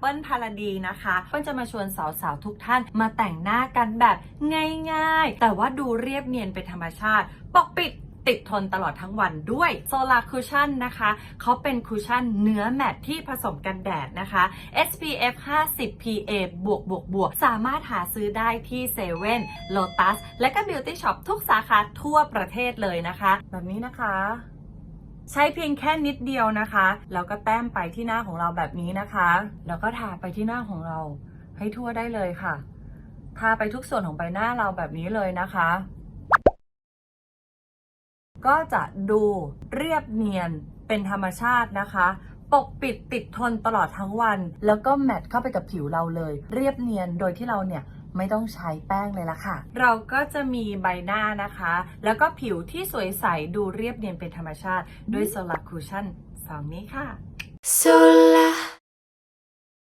เปิ้ลพาราดีนะคะเปิ้ลจะมาชวนสาวๆทุกท่านมาแต่งหน้ากันแบบง่ายๆ แต่ว่าดูเรียบเนียนเป็นธรรมชาติ ปกปิดติดทนตลอดทั้งวันด้วยโซลาคูชั่นนะคะเขาเป็นคูชั่นเนื้อแมตที่ผสมกันแดดนะคะ SPF 50 PA บวกบวกบวกสามารถหาซื้อได้ที่เซเว่นโลตัสและก็ Beauty Shop ทุกสาขาทั่วประเทศเลยนะคะ แบบนี้นะคะ ใช้เพียงแค่นิดเดียวนะคะแล้วก็แต้มไปที่หน้าของเราแบบนี้นะคะ แล้วก็ทาไปที่หน้าของเราให้ทั่วได้เลยค่ะ ทาไปทุกส่วนของใบหน้าเราแบบนี้เลยนะคะ ก็จะดูเรียบเนียนเป็นธรรมชาตินะคะ ปกปิดติดทนตลอดทั้งวัน แล้วก็แมทเข้าไปกับผิวเราเลย เรียบเนียนโดยที่เราเนี่ย ไม่ต้องใช้แป้งเลยละค่ะ เราก็จะมีใบหน้านะคะ แล้วก็ผิวที่สวยใสดูเรียบเนียนเป็นธรรมชาติ ด้วยโซลาคูชั่นสองนี้ค่ะ Sola,